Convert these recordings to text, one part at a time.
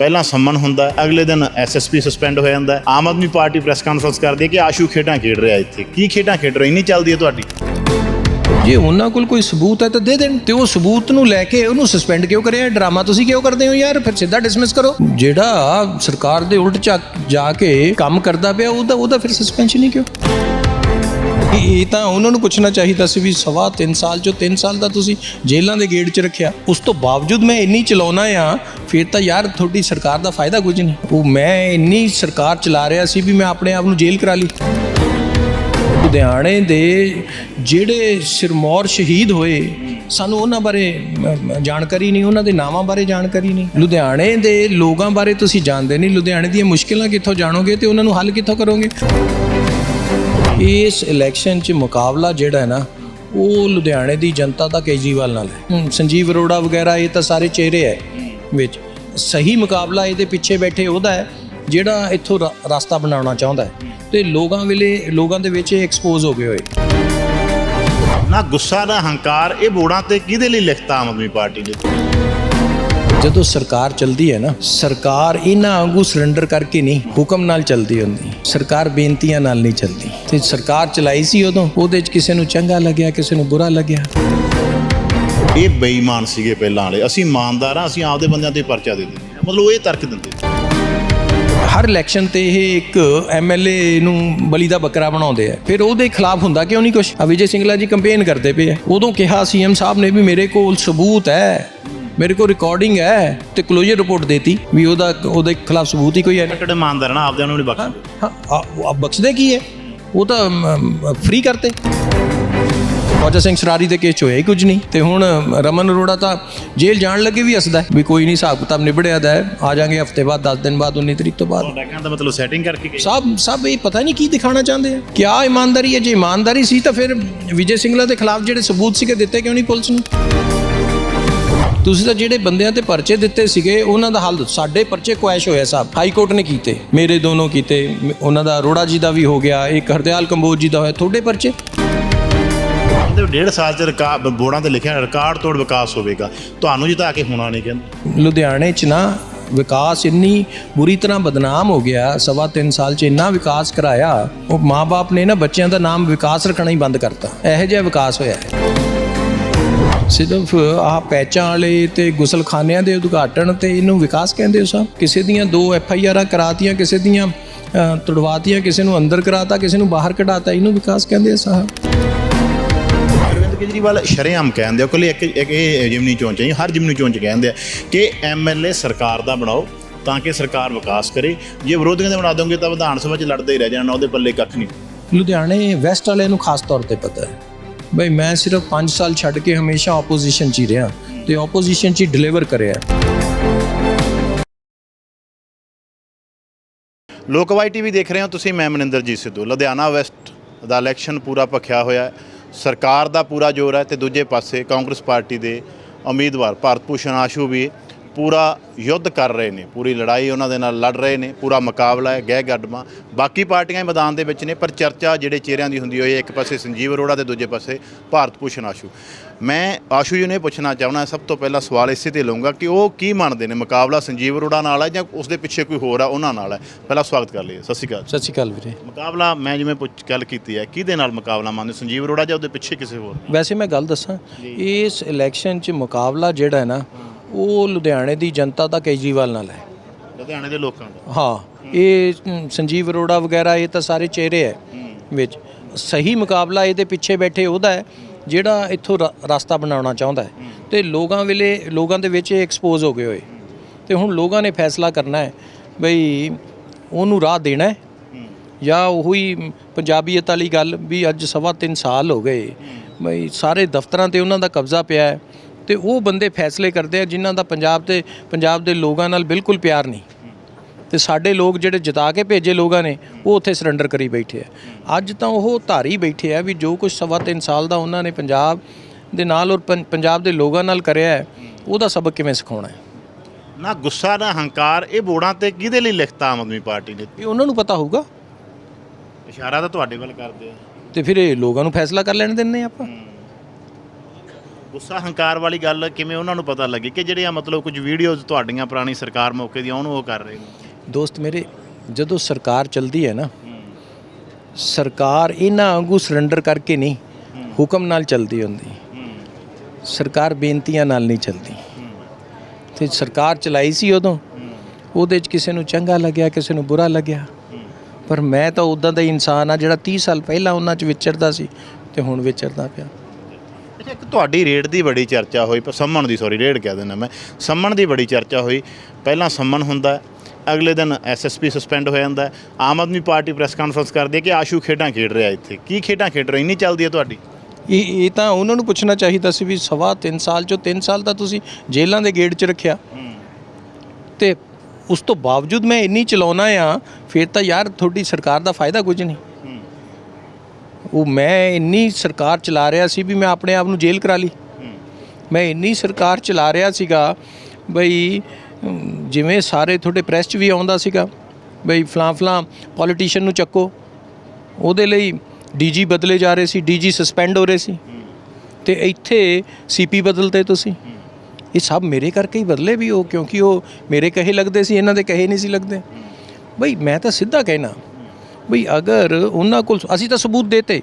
ਪਹਿਲਾਂ ਸੰਮਨ ਹੁੰਦਾ, ਅਗਲੇ ਦਿਨ ਐਸਐਸਪੀ ਸਸਪੈਂਡ ਹੋ ਜਾਂਦਾ ਹੈ। Aam Aadmi party press conference ਕਰਦੀ ਹੈ ਕਿ ਆਸ਼ੂ ਖੇਡਾਂ ਖੇਡ ਰਿਹਾ ਇੱਥੇ। ਕੀ ਖੇਡਾਂ ਖੇਡ ਰਿਹਾ? ਇੰਨੀ ਚੱਲਦੀ ਹੈ ਤੁਹਾਡੀ? ਜੇ ਉਹਨਾਂ ਕੋਲ ਕੋਈ ਸਬੂਤ ਹੈ ਤਾਂ ਦੇ ਦੇਣ ਤੇ ਉਹ ਸਬੂਤ ਨੂੰ ਲੈ ਕੇ ਉਹਨੂੰ ਸਸਪੈਂਡ ਕਿਉਂ ਕਰਿਆ? ਡਰਾਮਾ ਤੁਸੀਂ ਕਿਉਂ ਕਰਦੇ ਹੋ ਯਾਰ? ਫਿਰ ਸਿੱਧਾ ਡਿਸਮਿਸ ਕਰੋ। ਜਿਹੜਾ ਸਰਕਾਰ ਦੇ ਉਲਟ ਚਾ ਜਾ ਕੇ ਕੰਮ ਕਰਦਾ ਪਿਆ, ਉਹਦਾ ਉਹਦਾ ਫਿਰ ਸਸਪੈਂਸ਼ਨ ਨਹੀਂ ਕਿਉਂ? ਇਹ ਤਾਂ ਉਹਨਾਂ ਨੂੰ ਪੁੱਛਣਾ ਚਾਹੀਦਾ ਸੀ ਵੀ ਸਵਾ 3 ਸਾਲ ਚੋਂ 3 ਸਾਲ ਦਾ ਤੁਸੀਂ ਜੇਲ੍ਹਾਂ ਦੇ ਗੇਟ 'ਚ ਰੱਖਿਆ, ਉਸ ਤੋਂ ਬਾਵਜੂਦ ਮੈਂ ਇੰਨੀ ਚਲਾਉਣਾ ਆ, ਫਿਰ ਤਾਂ ਯਾਰ ਤੁਹਾਡੀ ਸਰਕਾਰ ਦਾ ਫਾਇਦਾ ਕੁਝ ਨਹੀਂ। ਉਹ ਮੈਂ ਇੰਨੀ ਸਰਕਾਰ ਚਲਾ ਰਿਹਾ ਸੀ ਵੀ ਮੈਂ ਆਪਣੇ ਆਪ ਨੂੰ ਜੇਲ੍ਹ ਕਰਾ ਲਈ। ਲੁਧਿਆਣੇ ਦੇ ਜਿਹੜੇ ਸਿਰਮੌਰ ਸ਼ਹੀਦ ਹੋਏ, ਸਾਨੂੰ ਉਹਨਾਂ ਬਾਰੇ ਜਾਣਕਾਰੀ ਨਹੀਂ, ਉਹਨਾਂ ਦੇ ਨਾਵਾਂ ਬਾਰੇ ਜਾਣਕਾਰੀ ਨਹੀਂ। ਲੁਧਿਆਣੇ ਦੇ ਲੋਕਾਂ ਬਾਰੇ ਤੁਸੀਂ ਜਾਣਦੇ ਨਹੀਂ, ਲੁਧਿਆਣੇ ਦੀਆਂ ਮੁਸ਼ਕਿਲਾਂ ਕਿੱਥੋਂ ਜਾਣੋਗੇ ਤੇ ਉਹਨਾਂ ਨੂੰ ਹੱਲ ਕਿੱਥੋਂ ਕਰੋਗੇ? ਇਸ ਇਲੈਕਸ਼ਨ 'ਚ ਮੁਕਾਬਲਾ ਜਿਹੜਾ ਹੈ ਨਾ, ਉਹ ਲੁਧਿਆਣੇ ਦੀ ਜਨਤਾ ਦਾ ਕੇਜਰੀਵਾਲ ਨਾਲ ਹੈ। ਸੰਜੀਵ ਅਰੋੜਾ ਵਗੈਰਾ ਇਹ ਤਾਂ ਸਾਰੇ ਚਿਹਰੇ ਹੈ ਵਿੱਚ। ਸਹੀ ਮੁਕਾਬਲਾ ਇਹਦੇ ਪਿੱਛੇ ਬੈਠੇ ਉਹਦਾ ਹੈ, ਜਿਹੜਾ ਇੱਥੋਂ ਰ- ਰਸਤਾ ਬਣਾਉਣਾ ਚਾਹੁੰਦਾ ਹੈ। ਤੇ ਲੋਕਾਂ ਵੇਲੇ, ਲੋਕਾਂ ਦੇ ਵਿੱਚ ਐਕਸਪੋਜ਼ ਹੋ ਗਏ ਹੋਏ। ਨਾ ਗੁੱਸਾ, ਨਾ ਹੰਕਾਰ, ਇਹ ਬੋੜਾਂ ਤੇ ਕਿਹਦੇ ਲਈ ਲਿਖਤਾ ਆਮ ਆਦਮੀ ਪਾਰਟੀ ਨੇ? ਜਦੋਂ ਸਰਕਾਰ ਚਲਦੀ ਹੈ ਨਾ ਸਰਕਾਰ ਇਹਨਾਂ ਵਾਂਗੂ ਸਰੈਂਡਰ ਕਰਕੇ ਨਹੀਂ ਹੁਕਮ ਨਾਲ ਚਲਦੀ ਹੁੰਦੀ। ਸਰਕਾਰ ਬੇਨਤੀਆਂ ਨਾਲ ਨਹੀਂ ਚਲਦੀ। ਤੇ ਸਰਕਾਰ ਚਲਾਈ ਸੀ ਉਦੋਂ ਉਹਦੇ 'ਚ ਕਿਸੇ ਨੂੰ ਚੰਗਾ ਲੱਗਿਆ ਕਿਸੇ ਨੂੰ ਬੁਰਾ ਲੱਗਿਆ? ਇਹ ਬੇਈਮਾਨ ਸੀਗੇ ਪਹਿਲਾਂ ਵਾਲੇ। ਅਸੀਂ ਇਮਾਨਦਾਰ ਹਾਂ ਅਸੀਂ ਆਪਦੇ ਬੰਦਿਆਂ ਤੇ ਪਰਚਾ ਦੇ ਦਿੰਦੇ ਮਤਲਬ ਉਹ ਇਹ ਤਰਕ ਦਿੰਦੇ ਹਰ ਇਲੈਕਸ਼ਨ ਤੇ ਇਹ ਇੱਕ ਐਮਐਲਏ ਨੂੰ ਬਲੀ ਦਾ ਬੱਕਰਾ ਬਣਾਉਂਦੇ ਆ। ਫਿਰ ਉਹਦੇ ਖਿਲਾਫ ਹੁੰਦਾ ਕਿਉਂ ਨਹੀਂ ਕੁਝ ਅਵਿਜੇ ਸਿੰਗਲਾ ਜੀ ਕੰਪੇਨ ਕਰਦੇ ਪਏ ਆ। ਉਦੋਂ ਕਿਹਾ ਸੀਐਮ ਸਾਹਿਬ ਨੇ ਵੀ ਮੇਰੇ ਕੋਲ ਸਬੂਤ ਹੈ। ਮੇਰੇ ਕੋਲ ਰਿਕਾਰਡਿੰਗ ਹੈ ਤੇ ਕਲੋਜ਼ਰ ਰਿਪੋਰਟ ਦੇਤੀ ਵੀ ਉਹਦਾ ਉਹਦੇ ਖਿਲਾਫ ਸਬੂਤ ਹੀ ਕੋਈ ਹੈ ਨਹੀਂ। ਇਮਾਨਦਾਰ ਨਾ ਆਪਦਿਆਂ ਨੂੰ ਨਹੀਂ ਬਖਸ਼ਦੇ। ਹਾਂ ਬਖਸ਼ਦੇ ਕੀ ਹੈ? ਉਹ ਤਾਂ ਫ੍ਰੀ ਕਰਤੇ। ਫੌਜਾ ਸਿੰਘ ਸਰਾਰੀ ਦੇ ਕੇਸ 'ਚ ਹੋਇਆ ਹੀ ਕੁਝ ਨਹੀਂ। ਤੇ ਹੁਣ ਰਮਨ ਅਰੋੜਾ ਤਾਂ ਜੇਲ੍ਹ ਜਾਣ ਲੱਗੇ ਵੀ ਹੱਸਦਾ ਵੀ ਕੋਈ ਨਹੀਂ ਹਿਸਾਬ ਕਿਤਾਬ ਨਿਬੜਿਆ ਦਾ ਆ ਜਾਾਂਗੇ ਹਫ਼ਤੇ ਬਾਅਦ 10 ਦਿਨ ਬਾਅਦ 19 ਤਰੀਕ ਤੋਂ ਬਾਅਦ। ਤੁਹਾਡਾ ਮਤਲਬ ਸੈਟਿੰਗ ਕਰਕੇ ਗਏ। ਸਭ ਸਭ ਇਹ ਪਤਾ ਨਹੀਂ ਕੀ ਦਿਖਾਣਾ ਚਾਹੁੰਦੇ ਆ। ਕਿਆ ਇਮਾਨਦਾਰੀ ਹੈ? ਜੇ ਇਮਾਨਦਾਰੀ ਸੀ ਤਾਂ ਫਿਰ ਵਿਜੇ ਸਿੰਗਲਾ ਦੇ ਖਿਲਾਫ ਜਿਹੜੇ ਸਬੂਤ ਸੀਗੇ ਦਿੱਤੇ ਕਿਉਂ ਨਹੀਂ ਪੁਲਿਸ ਨੂੰ? ਤੁਸੀਂ ਤਾਂ ਜਿਹੜੇ ਬੰਦਿਆਂ ਤੇ ਪਰਚੇ ਦਿੱਤੇ ਸੀਗੇ ਉਹਨਾਂ ਦਾ ਹੱਲ ਸਾਡੇ ਪਰਚੇ ਕੁਐਸ਼ ਹੋਇਆ ਸਾਹਿਬ। ਹਾਈ ਕੋਰਟ ਨੇ ਕੀਤੇ। ਮੇਰੇ ਦੋਨੋਂ ਕੀਤੇ। ਉਹਨਾਂ ਦਾ ਅਰੋੜਾ ਜੀ ਦਾ ਵੀ ਹੋ ਗਿਆ। ਇੱਕ ਹਰਦਿਆਲ ਕੰਬੋਜ ਜੀ ਦਾ ਹੋਇਆ। ਤੁਹਾਡੇ ਪਰਚੇ? ਡੇਢ ਸਾਲ ਚ ਰਿਕਾਰਡ ਬੋੜਾਂ ਤੇ ਲਿਖਿਆ ਰਿਕਾਰਡ ਤੋੜ ਵਿਕਾਸ ਹੋਵੇਗਾ। ਤੁਹਾਨੂੰ ਜਿਤਾ ਕੇ ਹੋਣਾ ਨਹੀਂ ਕਹਿੰਦੇ। ਲੁਧਿਆਣੇ 'ਚ ਨਾ ਵਿਕਾਸ ਇੰਨੀ ਬੁਰੀ ਤਰ੍ਹਾਂ ਬਦਨਾਮ ਹੋ ਗਿਆ। ਸਵਾ 3 ਸਾਲ 'ਚ ਇੰਨਾ ਵਿਕਾਸ ਕਰਾਇਆ। ਉਹ ਮਾਪੇ ਨੇ ਨਾ ਬੱਚਿਆਂ ਦਾ ਨਾਮ ਵਿਕਾਸ ਰੱਖਣਾ ਹੀ ਬੰਦ ਕਰਤਾ। ਇਹੋ ਜਿਹਾ ਵਿਕਾਸ ਹੋਇਆ ਹੈ। ਸਿਰਫ ਆਹ ਪੈਚਾਂ ਵਾਲੇ ਤੇ ਗੁਸਲਖਾਨਿਆਂ ਦੇ ਉਦਘਾਟਨ ਤੇ ਇਹਨੂੰ ਵਿਕਾਸ ਕਹਿੰਦੇ ਹੋ ਸਾਹਿਬ? ਕਿਸੇ ਦੀਆਂ ਦੋ ਐਫ ਆਈ ਆਰਾਂ ਕਰਾਤੀਆਂ ਕਿਸੇ ਦੀਆਂ ਤੁੜਵਾਤੀਆਂ ਕਿਸੇ ਨੂੰ ਅੰਦਰ ਕਰਾਤਾ ਕਿਸੇ ਨੂੰ ਬਾਹਰ ਕਢਾਤਾ ਇਹਨੂੰ ਵਿਕਾਸ ਕਹਿੰਦੇ ਆ ਸਾਹਿਬ। ਕੇਜਰੀਵਾਲ ਸ਼ਰੇਆਮ ਕਹਿੰਦੇ ਆ ਕੋਲੇ ਇੱਕ ਇੱਕ ਇਹ ਜਿਮਨੀ ਚੋਣ ਚ ਨਹੀਂ, ਹਰ ਜਿਮਨੀ ਚੋਣ ਚ ਕਹਿੰਦੇ ਆ ਕਿ ਐਮਐਲਏ ਸਰਕਾਰ ਦਾ ਬਣਾਓ ਤਾਂ ਕਿ ਸਰਕਾਰ ਵਿਕਾਸ ਕਰੇ। ਜੇ ਵਿਰੋਧੀਆਂ ਦੇ ਬਣਾ ਦੋਗੇ ਤਾਂ ਵਿਧਾਨ ਸਭਾ 'ਚ ਲੜਦੇ ਹੀ ਰਹਿ ਜਾਣਾ ਉਹਦੇ ਪੱਲੇ ਕੱਖ ਨਹੀਂ। ਲੁਧਿਆਣੇ ਵੈਸਟ ਵਾਲਿਆਂ ਨੂੰ ਖਾਸ ਤੌਰ ਤੇ ਪਤਾ ਹੈ। ਬਈ ਮੈਂ ਸਿਰਫ 5 ਸਾਲ ਛੱਡ ਕੇ ਹਮੇਸ਼ਾ ਆਪੋਜੀਸ਼ਨ 'ਚ ਹੀ ਰਿਹਾ ਤੇ ਆਪੋਜੀਸ਼ਨ 'ਚ ਹੀ ਡਿਲੀਵਰ ਕਰਿਆ। ਲੋਕਵਾਈ ਟੀਵੀ ਦੇਖ ਰਹੇ ਹੋ ਤੁਸੀਂ, ਮੈਂ ਮਨਿੰਦਰਜੀਤ ਸਿੱਧੂ। ਲੁਧਿਆਣਾ ਵੈਸਟ ਦਾ ਇਲੈਕਸ਼ਨ ਪੂਰਾ ਭਖਿਆ ਹੋਇਆ ਸਰਕਾਰ ਦਾ ਪੂਰਾ ਜ਼ੋਰ ਹੈ ਤੇ ਦੂਜੇ ਪਾਸੇ ਕਾਂਗਰਸ ਪਾਰਟੀ ਦੇ ਉਮੀਦਵਾਰ ਭਾਰਤ ਭੂਸ਼ਣ ਆਸ਼ੂ ਵੀ ਪੂਰਾ ਯੁੱਧ ਕਰ ਰਹੇ ਨੇ ਪੂਰੀ ਲੜਾਈ ਉਹਨਾਂ ਦੇ ਨਾਲ ਲੜ ਰਹੇ ਨੇ ਪੂਰਾ ਮੁਕਾਬਲਾ ਹੈ ਗਹਿ ਗੱਡਮਾ ਬਾਕੀ ਪਾਰਟੀਆਂ ਵੀ ਮੈਦਾਨ ਦੇ ਵਿੱਚ ਨੇ ਪਰ ਚਰਚਾ ਜਿਹੜੇ ਚਿਹਰਿਆਂ ਦੀ ਹੁੰਦੀ ਹੋਈ ਹੈ ਇੱਕ ਪਾਸੇ ਸੰਜੀਵ ਅਰੋੜਾ ਤੇ ਦੂਜੇ ਪਾਸੇ ਭਾਰਤ ਭੂਸ਼ਣ ਆਸ਼ੂ। ਮੈਂ ਆਸ਼ੂ ਜੀ ਨੇ ਪੁੱਛਣਾ ਚਾਹਣਾ ਸਭ ਤੋਂ ਪਹਿਲਾਂ ਸਵਾਲ ਇਸੇ ਤੇ ਲਵਾਂਗਾ ਕਿ ਉਹ ਕੀ ਮੰਨਦੇ ਨੇ ਮੁਕਾਬਲਾ ਸੰਜੀਵ ਅਰੋੜਾ ਨਾਲ ਹੈ ਜਾਂ ਉਸ ਦੇ ਪਿੱਛੇ ਕੋਈ ਹੋਰ ਆ ਉਹਨਾਂ ਨਾਲ ਹੈ? ਪਹਿਲਾਂ ਸਵਾਗਤ ਕਰ ਲਈਏ ਸਤਿ ਸ਼੍ਰੀ ਅਕਾਲ ਸਤਿ ਸ਼੍ਰੀ ਅਕਾਲ ਵੀਰੇ। ਮੁਕਾਬਲਾ ਮੈਂ ਜਿਵੇਂ ਪੁੱਛ ਗੱਲ ਕੀਤੀ ਹੈ ਕਿਹਦੇ ਨਾਲ ਮੁਕਾਬਲਾ ਮੰਨਦੇ? ਸੰਜੀਵ ਅਰੋੜਾ ਜਾਂ ਉਹਦੇ ਪਿੱਛੇ ਕਿਸੇ ਹੋਰ? ਵੈਸੇ ਮੈਂ ਗੱਲ ਦੱਸਾਂ ਇਸ ਇਲੈਕਸ਼ਨ 'ਚ ਮੁਕਾਬਲਾ ਜਿਹੜਾ ਹੈ ਨਾ ਉਹ ਲੁਧਿਆਣੇ ਦੀ ਜਨਤਾ ਦਾ ਕੇਜਰੀਵਾਲ ਨਾਲ ਹੈ। ਲੁਧਿਆਣੇ ਦੇ ਲੋਕਾਂ ਦਾ? ਹਾਂ ਇਹ ਸੰਜੀਵ ਅਰੋੜਾ ਵਗੈਰਾ ਇਹ ਤਾਂ ਸਾਰੇ ਚਿਹਰੇ ਹੈ ਵਿੱਚ। ਸਹੀ ਮੁਕਾਬਲਾ ਇਹਦੇ ਪਿੱਛੇ ਬੈਠੇ ਉਹਦਾ ਹੈ ਜਿਹੜਾ ਇੱਥੋਂ ਰਸਤਾ ਬਣਾਉਣਾ ਚਾਹੁੰਦਾ ਹੈ। ਤੇ ਲੋਕਾਂ ਵੇਲੇ ਲੋਕਾਂ ਦੇ ਵਿੱਚ ਐਕਸਪੋਜ਼ ਹੋ ਗਏ ਹੋਏ। ਤੇ ਹੁਣ ਲੋਕਾਂ ਨੇ ਫੈਸਲਾ ਕਰਨਾ ਹੈ ਬਈ ਉਹਨੂੰ ਰਾਹ ਦੇਣਾ ਹੈ। ਜਾਂ ਉਹੀ ਪੰਜਾਬੀਅਤ ਵਾਲੀ ਗੱਲ ਵੀ ਅੱਜ ਸਵਾ 3 ਸਾਲ ਹੋ ਗਏ। ਬਈ ਸਾਰੇ ਦਫ਼ਤਰਾਂ ਤੇ ਉਹਨਾਂ ਦਾ ਕਬਜ਼ਾ ਪਿਆ ਹੈ। ਤੇ ਉਹ ਬੰਦੇ ਫੈਸਲੇ ਕਰਦੇ ਆ ਜਿਨ੍ਹਾਂ ਦਾ ਪੰਜਾਬ ਤੇ ਪੰਜਾਬ ਦੇ ਲੋਕਾਂ ਨਾਲ ਬਿਲਕੁਲ ਪਿਆਰ ਨਹੀਂ। ਤੇ ਸਾਡੇ ਲੋਕ ਜਿਹੜੇ ਜਿਤਾ ਕੇ ਭੇਜੇ ਲੋਕਾਂ ਨੇ ਉਹ ਉੱਥੇ ਸਰੈਂਡਰ ਕਰੀ ਬੈਠੇ ਆ। ਅੱਜ ਤਾਂ ਉਹ ਧਾਰੀ ਬੈਠੇ ਆ ਵੀ ਜੋ ਕੁਝ ਸਵਾ 3 ਸਾਲ ਦਾ ਉਹਨਾਂ ਨੇ ਪੰਜਾਬ ਦੇ ਨਾਲ ਔਰ ਪੰਜਾਬ ਦੇ ਲੋਕਾਂ ਨਾਲ ਕਰਿਆ ਹੈ ਉਹਦਾ ਸਬਕ ਕਿਵੇਂ ਸਿਖਾਉਣਾ ਹੈ? ਨਾ ਗੁੱਸਾ ਨਾ ਹੰਕਾਰ ਇਹ ਬੋੜਾਂ ਤੇ ਕਿਹਦੇ ਲਈ ਲਿਖਤਾ ਆਮ ਆਦਮੀ ਪਾਰਟੀ ਨੇ? ਇਹ ਉਹਨਾਂ ਨੂੰ ਪਤਾ ਹੋਊਗਾ। ਇਸ਼ਾਰਾ ਤਾਂ ਤੁਹਾਡੇ ਵੱਲ ਕਰਦੇ ਆ। ਤੇ ਫਿਰ ਇਹ ਲੋਕਾਂ ਨੂੰ ਫੈਸਲਾ ਕਰ ਲੈਣ ਦਿੰਨੇ ਆਪਾਂ। ਗੁੱਸਾ ਹੰਕਾਰ ਵਾਲੀ ਗੱਲ ਕਿਵੇਂ ਉਹਨਾਂ ਨੂੰ ਪਤਾ ਲੱਗੇ ਕਿ ਜਿਹੜੀਆਂ ਮਤਲਬ ਕੁਝ ਵੀਡੀਓਜ਼ ਤੁਹਾਡੀਆਂ ਪੁਰਾਣੀ ਸਰਕਾਰ ਮੌਕੇ ਦੀਆਂ ਉਹਨੂੰ ਉਹ ਕਰ ਰਹੇ ਨੇ? ਦੋਸਤ ਮੇਰੇ ਜਦੋਂ ਸਰਕਾਰ ਚਲਦੀ ਹੈ ਨਾ ਸਰਕਾਰ ਇਹਨਾਂ ਵਾਂਗੂ ਸਰੈਂਡਰ ਕਰਕੇ ਨਹੀਂ ਹੁਕਮ ਨਾਲ ਚਲਦੀ ਹੁੰਦੀ। ਸਰਕਾਰ ਬੇਨਤੀਆਂ ਨਾਲ ਨਹੀਂ ਚਲਦੀ। ਤੇ ਸਰਕਾਰ ਚਲਾਈ ਸੀ ਉਦੋਂ ਉਹਦੇ 'ਚ ਕਿਸੇ ਨੂੰ ਚੰਗਾ ਲੱਗਿਆ ਕਿਸੇ ਨੂੰ ਬੁਰਾ ਲੱਗਿਆ। ਪਰ ਮੈਂ ਤਾਂ ਉਦਾਂ ਦਾ ਇਨਸਾਨ ਆ ਜਿਹੜਾ 30 ਸਾਲ ਪਹਿਲਾਂ ਉਹਨਾਂ 'ਚ ਵਿਚਰਦਾ ਸੀ ਤੇ ਹੁਣ ਵਿਚਰਦਾ ਪਿਆ। ਅੱਛਾ ਇੱਕ ਤੁਹਾਡੀ ਰੇਡ ਦੀ ਬੜੀ ਚਰਚਾ ਹੋਈ ਪਰ ਸੰਮਣ ਦੀ ਸੌਰੀ ਰੇਡ ਕਹਿ ਦਿੰਦਾ ਮੈਂ। ਸੰਮਣ ਦੀ ਬੜੀ ਚਰਚਾ ਹੋਈ। ਪਹਿਲਾਂ ਸੰਮਣ ਹੁੰਦਾ ਅਗਲੇ ਦਿਨ ਐਸਐਸਪੀ ਸਸਪੈਂਡ ਹੋ ਜਾਂਦਾ। Aam Aadmi party press conference ਕਰਦੀ ਹੈ ਕਿ ਆਸ਼ੂ ਖੇਡਾਂ ਖੇਡ ਰਿਹਾ ਇੱਥੇ। ਕੀ ਖੇਡਾਂ ਖੇਡ ਰਿਹਾ ਇੰਨੀ ਚੱਲਦੀ ਹੈ ਤੁਹਾਡੀ? ਇਹ ਇਹ ਤਾਂ ਉਹਨਾਂ ਨੂੰ ਪੁੱਛਣਾ ਚਾਹੀਦਾ ਸੀ ਵੀ ਸਵਾ 3 ਸਾਲ ਚੋਂ 3 ਸਾਲ ਤਾਂ ਤੁਸੀਂ ਜੇਲ੍ਹਾਂ ਦੇ ਗੇਟ 'ਚ ਰੱਖਿਆ। ਤੇ ਉਸ ਤੋਂ ਬਾਵਜੂਦ ਮੈਂ ਇੰਨੀ ਚਲਾਉਣਾ ਆ ਫਿਰ ਤਾਂ ਯਾਰ ਤੁਹਾਡੀ ਸਰਕਾਰ ਦਾ ਫਾਇਦਾ ਕੁਝ ਨਹੀਂ। ਉਹ ਮੈਂ ਇੰਨੀ ਸਰਕਾਰ ਚਲਾ ਰਿਹਾ ਸੀ ਵੀ ਮੈਂ ਆਪਣੇ ਆਪ ਨੂੰ ਜੇਲ੍ਹ ਕਰਾ ਲਈ। ਮੈਂ ਇੰਨੀ ਸਰਕਾਰ ਚਲਾ ਰਿਹਾ ਸੀਗਾ ਬਈ ਜਿਵੇਂ ਸਾਰੇ ਤੁਹਾਡੇ ਪ੍ਰੈਸ 'ਚ ਵੀ ਆਉਂਦਾ ਸੀਗਾ ਬਈ, ਫਲਾਂ ਫਲਾਂ ਪੋਲੀਟੀਸ਼ੀਅਨ ਨੂੰ ਚੱਕੋ। ਉਹਦੇ ਲਈ ਡੀਜੀ ਬਦਲੇ ਜਾ ਰਹੇ ਸੀ ਡੀਜੀ ਸਸਪੈਂਡ ਹੋ ਰਹੇ ਸੀ। ਤੇ ਇੱਥੇ ਸੀਪੀ ਬਦਲਤੇ ਤੁਸੀਂ। ਇਹ ਸਭ ਮੇਰੇ ਕਰਕੇ ਹੀ ਬਦਲੇ ਵੀ ਉਹ, ਕਿਉਂਕਿ ਉਹ ਮੇਰੇ ਕਹੇ ਲੱਗਦੇ ਸੀ, ਇਹਨਾਂ ਦੇ ਕਹੇ ਨਹੀਂ ਸੀ ਲੱਗਦੇ। ਬਈ, ਮੈਂ ਤਾਂ ਸਿੱਧਾ ਕਹਿਣਾ ਬਈ ਅਗਰ ਉਹਨਾਂ ਕੋਲ ਅਸੀਂ ਤਾਂ ਸਬੂਤ ਦੇਤੇ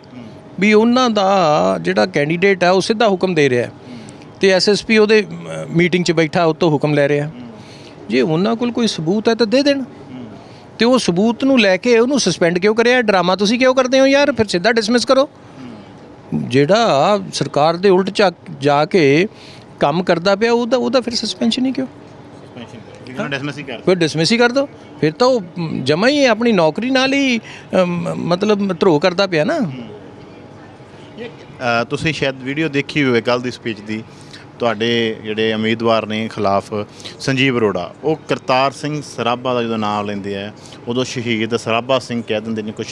ਵੀ ਉਹਨਾਂ ਦਾ ਜਿਹੜਾ ਕੈਂਡੀਡੇਟ ਹੈ, ਉਹ ਸਿੱਧਾ ਹੁਕਮ ਦੇ ਰਿਹਾ ਹੈ। ਤੇ ਐਸਐਸਪੀ ਉਹਦੇ ਮੀਟਿੰਗ 'ਚ ਬੈਠਾ, ਉਹ ਤੋਂ ਹੁਕਮ ਲੈ ਰਿਹਾ। ਜੇ ਉਹਨਾਂ ਕੋਲ ਕੋਈ ਸਬੂਤ ਹੈ ਤਾਂ ਦੇ ਦੇਣ। ਤੇ ਉਹ ਸਬੂਤ ਨੂੰ ਲੈ ਕੇ ਉਹਨੂੰ ਸਸਪੈਂਡ ਕਿਉਂ ਕਰਿਆ? ਡਰਾਮਾ ਤੁਸੀਂ ਕਿਉਂ ਕਰਦੇ ਹੋ ਯਾਰ? ਫਿਰ ਸਿੱਧਾ ਡਿਸਮਿਸ ਕਰੋ। ਜਿਹੜਾ ਸਰਕਾਰ ਦੇ ਉਲਟ ਝਾਕ ਜਾ ਕੇ ਕੰਮ ਕਰਦਾ ਪਿਆ, ਉਹਦਾ ਉਹਦਾ ਫਿਰ ਸਸਪੈਂਸ਼ਨ ਹੀ ਕਿਉਂ? ਕਿਹਨਾਂ ਡਿਸਮਿਸ ਹੀ ਕਰ ਫਿਰ ਡਿਸਮਿਸ ਹੀ ਕਰ ਦੋ। ਫਿਰ ਤਾਂ ਉਹ ਜਮਾ ਹੀ ਆਪਣੀ ਨੌਕਰੀ ਨਾਲ ਹੀ ਅਮ, ਮਤਲਬ ਧਰੋ ਕਰਦਾ ਪਿਆ ਨਾ। ਅ, ਤੁਸੀਂ ਸ਼ਾਇਦ ਵੀਡੀਓ ਦੇਖੀ ਹੋਵੇ ਕੱਲ ਦੀ ਸਪੀਚ ਦੀ। ਤੁਹਾਡੇ ਜਿਹੜੇ ਉਮੀਦਵਾਰ ਨੇ ਖਿਲਾਫ ਸੰਜੀਵ ਅਰੋੜਾ ਉਹ ਕਰਤਾਰ ਸਿੰਘ ਸਰਾਭਾ ਦਾ ਜਦੋਂ ਨਾਮ ਲੈਂਦੇ ਆ ਉਦੋਂ ਸ਼ਹੀਦ ਸਰਾਭਾ ਸਿੰਘ ਕਹਿ ਦਿੰਦੇ ਨੇ ਕੁਝ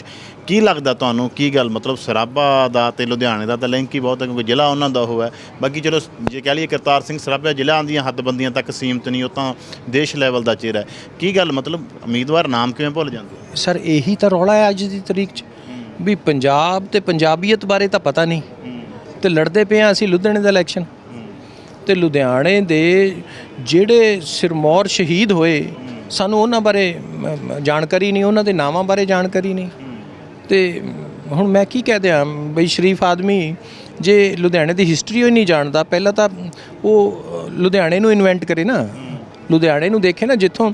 ਕੀ ਲੱਗਦਾ ਤੁਹਾਨੂੰ ਕੀ ਗੱਲ? ਮਤਲਬ ਸਰਾਭਾ ਦਾ ਤੇ ਲੁਧਿਆਣੇ ਦਾ ਤਾਂ ਲਿੰਕ ਹੀ ਬਹੁਤ ਹੈ ਕਿਉਂਕਿ ਜ਼ਿਲ੍ਹਾ ਉਹਨਾਂ ਦਾ ਉਹ ਹੈ ਬਾਕੀ ਚਲੋ ਜੇ ਕਹਿ ਲਈਏ ਕਰਤਾਰ ਸਿੰਘ ਸਰਾਭਾ ਜ਼ਿਲ੍ਹਾ ਦੀਆਂ ਹੱਦਬੰਦੀਆਂ ਤੱਕ ਸੀਮਤ ਨਹੀਂ ਉਹ ਤਾਂ ਦੇਸ਼ ਲੈਵਲ ਦਾ ਚਿਹਰਾ ਹੈ। ਕੀ ਗੱਲ? ਮਤਲਬ ਉਮੀਦਵਾਰ ਨਾਮ ਕਿਵੇਂ ਭੁੱਲ ਜਾਂਦੇ? ਸਰ ਇਹੀ ਤਾਂ ਰੌਲਾ ਹੈ ਅੱਜ ਦੀ ਤਰੀਕ 'ਚ। ਵੀ ਪੰਜਾਬ ਤੇ ਪੰਜਾਬੀਅਤ ਬਾਰੇ ਤਾਂ ਪਤਾ ਨਹੀਂ। ਤੇ ਲੜਦੇ ਪਏ ਆ ਅਸੀਂ ਲੁਧਿਆਣੇ ਦਾ ਇਲੈਕਸ਼ਨ ਤੇ ਲੁਧਿਆਣੇ ਦੇ ਜਿਹੜੇ ਸਿਰਮੌਰ ਸ਼ਹੀਦ ਹੋਏ, ਸਾਨੂੰ ਉਹਨਾਂ ਬਾਰੇ ਜਾਣਕਾਰੀ ਨਹੀਂ, ਉਹਨਾਂ ਦੇ ਨਾਵਾਂ ਬਾਰੇ ਜਾਣਕਾਰੀ ਨਹੀਂ। ਤੇ ਹੁਣ ਮੈਂ ਕੀ ਕਹਿ ਦਿਆਂ, ਬਈ ਸ਼ਰੀਫ ਆਦਮੀ ਜੇ ਲੁਧਿਆਣੇ ਦੀ ਹਿਸਟਰੀ ਹੀ ਨਹੀਂ ਜਾਣਦਾ, ਪਹਿਲਾਂ ਤਾਂ ਉਹ ਲੁਧਿਆਣੇ ਨੂੰ ਇਨਵੈਂਟ ਕਰੇ ਨਾ। ਲੁਧਿਆਣੇ ਨੂੰ ਦੇਖੇ ਨਾ ਜਿੱਥੋਂ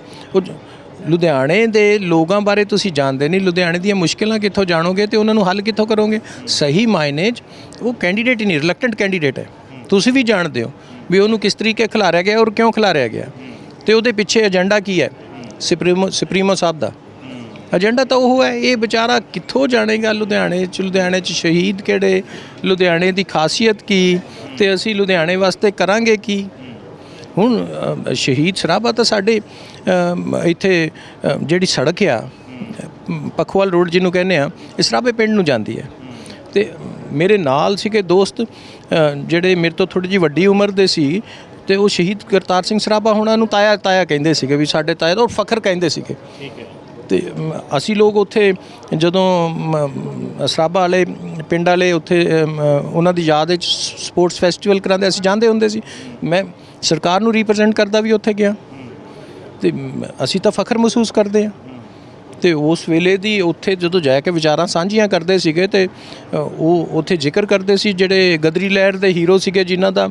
ਲੁਧਿਆਣੇ ਦੇ ਲੋਕਾਂ ਬਾਰੇ ਤੁਸੀਂ ਜਾਣਦੇ ਨਹੀਂ, ਲੁਧਿਆਣੇ ਦੀਆਂ ਮੁਸ਼ਕਿਲਾਂ ਕਿੱਥੋਂ ਜਾਣੋਗੇ ਤੇ ਉਹਨਾਂ ਨੂੰ ਹੱਲ ਕਿੱਥੋਂ ਕਰੋਗੇ? ਸਹੀ ਮਾਇਨੇ 'ਚ ਉਹ ਕੈਂਡੀਡੇਟ ਹੀ ਨਹੀਂ ਰਿਲੈਕਟੈਂਟ ਕੈਂਡੀਡੇਟ ਹੈ। ਤੁਸੀਂ ਵੀ ਜਾਣਦੇ ਹੋ। ਵੀ ਉਹਨੂੰ ਕਿਸ ਤਰੀਕੇ ਖਿਲਾਰਿਆ ਗਿਆ ਔਰ ਕਿਉਂ ਖਿਲਾਰਿਆ ਗਿਆ। ਤੇ ਉਹਦੇ ਪਿੱਛੇ ਏਜੰਡਾ ਕੀ ਹੈ? ਸੁਪਰੀਮੋ ਸੁਪਰੀਮੋ ਸਾਹਿਬ ਦਾ। ਏਜੰਡਾ ਤਾਂ ਉਹ ਹੈ ਇਹ ਵਿਚਾਰਾ ਕਿੱਥੋਂ ਜਾਣੇਗਾ ਲੁਧਿਆਣੇ ਚ ਲੁਧਿਆਣੇ ਚ ਸ਼ਹੀਦ ਕਿਹੜੇ? ਲੁਧਿਆਣੇ ਦੀ ਖਾਸੀਅਤ ਕੀ? ਤੇ ਅਸੀਂ ਲੁਧਿਆਣੇ ਵਾਸਤੇ ਕਰਾਂਗੇ ਕੀ? ਹੁਣ ਸ਼ਹੀਦ ਸਰਾਭਾ ਤਾਂ ਸਾਡੇ ਇੱਥੇ ਜਿਹੜੀ ਸੜਕ ਆ ਅ, ਪਖਵਾਲ ਰੋਡ ਜਿਹਨੂੰ ਕਹਿੰਦੇ ਆ ਇਹ ਸਰਾਭੇ ਪਿੰਡ ਨੂੰ ਜਾਂਦੀ ਹੈ। ਤੇ ਮੇਰੇ ਨਾਲ ਸੀਗੇ ਦੋਸਤ ਜਿਹੜੇ ਮੇਰੇ ਤੋਂ ਥੋੜੀ ਜਿਹੀ ਵੱਡੀ ਉਮਰ ਦੇ ਸੀ ਤੇ ਉਹ ਸ਼ਹੀਦ ਕਰਤਾਰ ਸਿੰਘ ਸਰਾਭਾ ਹੋਣਾ ਨੂੰ ਤਾਇਆ ਤਾਇਆ ਕਹਿੰਦੇ ਸੀਗੇ ਵੀ ਸਾਡੇ ਤਾਇਆ ਦਾ ਔਰ ਫਖਰ ਕਹਿੰਦੇ ਸੀਗੇ। ਠੀਕ ਹੈ। ਤੇ ਅਸੀਂ ਲੋਕ ਉੱਥੇ ਜਦੋਂ ਸਰਾਭਾ ਵਾਲੇ ਪਿੰਡ ਵਾਲੇ ਉੱਥੇ ਉਹਨਾਂ ਦੀ ਯਾਦ ਵਿੱਚ ਸਪੋਰਟਸ ਫੈਸਟੀਵਲ ਕਰਾਉਂਦੇ ਅਸੀਂ ਜਾਂਦੇ ਹੁੰਦੇ ਸੀ। ਮੈਂ ਸਰਕਾਰ ਨੂੰ ਰਿਪਰੈਜ਼ੈਂਟ ਕਰਦਾ ਵੀ ਉੱਥੇ ਗਿਆ। ਤੇ ਅਸੀਂ ਤਾਂ ਫਖਰ ਮਹਿਸੂਸ ਕਰਦੇ ਆ ਤੇ ਉਸ ਵੇਲੇ ਦੀ ਉੱਥੇ ਜਦੋਂ ਜਾ ਕੇ ਵਿਚਾਰਾਂ ਸਾਂਝੀਆਂ ਕਰਦੇ ਸੀਗੇ ਤੇ ਉਹ ਉੱਥੇ ਜ਼ਿਕਰ ਕਰਦੇ ਸੀ ਜਿਹੜੇ ਗਦਰੀ ਲਹਿਰ ਦੇ ਹੀਰੋ ਸੀਗੇ ਜਿਨ੍ਹਾਂ ਦਾ